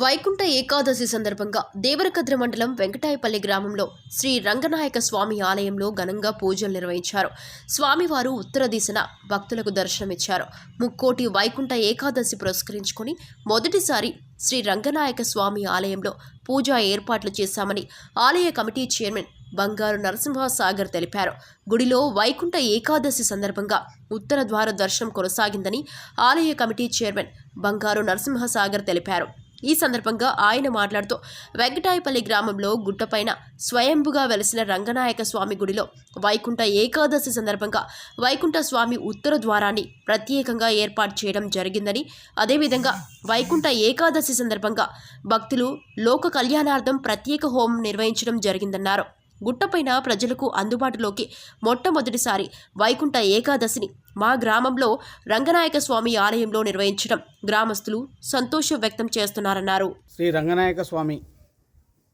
వైకుంఠ ఏకాదశి సందర్భంగా దేవరకద్ర మండలం వెంకటాయపల్లి గ్రామంలో శ్రీ రంగనాయక స్వామి ఆలయంలో ఘనంగా పూజలు నిర్వహించారు. స్వామివారు ఉత్తర దిశన భక్తులకు దర్శనమిచ్చారు. ముక్కోటి వైకుంఠ ఏకాదశి పురస్కరించుకొని మొదటిసారి శ్రీ రంగనాయక స్వామి ఆలయంలో పూజా ఏర్పాట్లు చేశామని ఆలయ కమిటీ చైర్మన్ బంగారు నరసింహసాగర్ తెలిపారు. గుడిలో వైకుంఠ ఏకాదశి సందర్భంగా ఉత్తర ద్వార దర్శనం కొనసాగిందని ఆలయ కమిటీ చైర్మన్ బంగారు నరసింహసాగర్ తెలిపారు. ఈ సందర్భంగా ఆయన మాట్లాడుతూ వెంకటాయపల్లి గ్రామంలో గుట్టపైన స్వయంభుగా వెలిసిన రంగనాయక స్వామి గుడిలో వైకుంఠ ఏకాదశి సందర్భంగా వైకుంఠ స్వామి ఉత్తర ద్వారాన్ని ప్రత్యేకంగా ఏర్పాటు చేయడం జరిగిందని అదేవిధంగా వైకుంఠ ఏకాదశి సందర్భంగా భక్తులు లోక కళ్యాణార్థం ప్రత్యేక హోమం నిర్వహించడం జరిగిందన్నారు. గుట్టపైన ప్రజలకు అందుబాటులోకి మొట్టమొదటిసారి వైకుంఠ ఏకాదశిని మా గ్రామంలో రంగనాయక స్వామి ఆలయంలో నిర్వహించడం గ్రామస్తులు సంతోషం వ్యక్తం చేస్తున్నారన్నారు. శ్రీ రంగనాయక స్వామి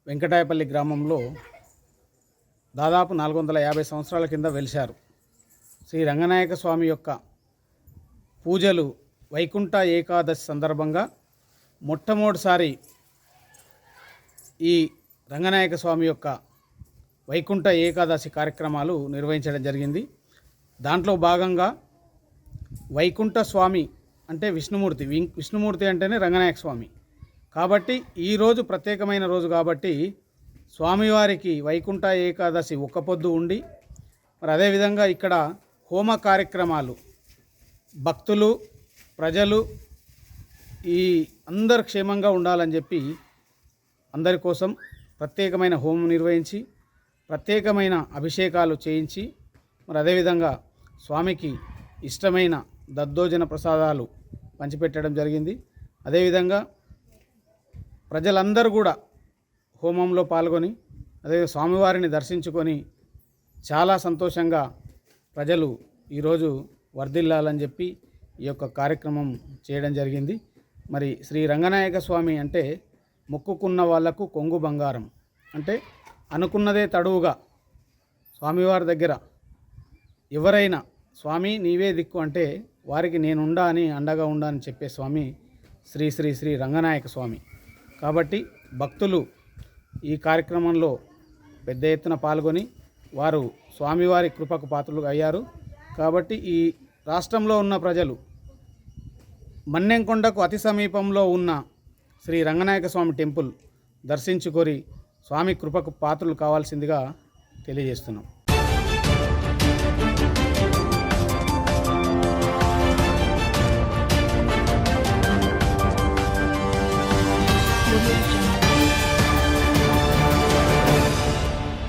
వెంకటాయపల్లి గ్రామంలో దాదాపు నాలుగు వందల యాభై సంవత్సరాల కింద వెలిశారు. శ్రీ రంగనాయక స్వామి యొక్క పూజలు వైకుంఠ ఏకాదశి సందర్భంగా మొట్టమొదటిసారి ఈ రంగనాయక స్వామి యొక్క వైకుంఠ ఏకాదశి కార్యక్రమాలు నిర్వహించడం జరిగింది. దాంట్లో భాగంగా వైకుంఠ స్వామి అంటే విష్ణుమూర్తి విష్ణుమూర్తి అంటేనే రంగనాయక స్వామి. కాబట్టి ఈరోజు ప్రత్యేకమైన రోజు కాబట్టి స్వామివారికి వైకుంఠ ఏకాదశి ఒక్క పొద్దు ఉండి మరి అదేవిధంగా ఇక్కడ హోమ కార్యక్రమాలు భక్తులు ప్రజలు ఈ అందరు క్షేమంగా ఉండాలని చెప్పి అందరి కోసం ప్రత్యేకమైన హోమం నిర్వహించి ప్రత్యేకమైన అభిషేకాలు చేయించి మరి అదేవిధంగా స్వామికి ఇష్టమైన దద్దోజన ప్రసాదాలు పంచిపెట్టడం జరిగింది. అదేవిధంగా ప్రజలందరూ కూడా హోమంలో పాల్గొని అదే స్వామివారిని దర్శించుకొని చాలా సంతోషంగా ప్రజలు ఈరోజు వర్ధిల్లాలని చెప్పి ఈ యొక్క కార్యక్రమం చేయడం జరిగింది. మరి శ్రీ రంగనాయక స్వామి అంటే మొక్కుకున్న వాళ్ళకు కొంగు బంగారం. అంటే అనుకున్నదే తడువుగా. స్వామివారి దగ్గర ఎవరైనా స్వామి నీవే దిక్కు అంటే వారికి నేనుండా అని అండగా ఉండా అని చెప్పే స్వామి శ్రీ శ్రీ శ్రీ రంగనాయక స్వామి. కాబట్టి భక్తులు ఈ కార్యక్రమంలో పెద్ద ఎత్తున పాల్గొని వారు స్వామివారి కృపకు పాత్రలు అయ్యారు. కాబట్టి ఈ రాష్ట్రంలో ఉన్న ప్రజలు మన్నెంకొండకు అతి సమీపంలో ఉన్న శ్రీ రంగనాయక స్వామి టెంపుల్ దర్శించుకొని స్వామి కృపకు పాత్రలు కావాల్సిందిగా తెలియజేస్తున్నాం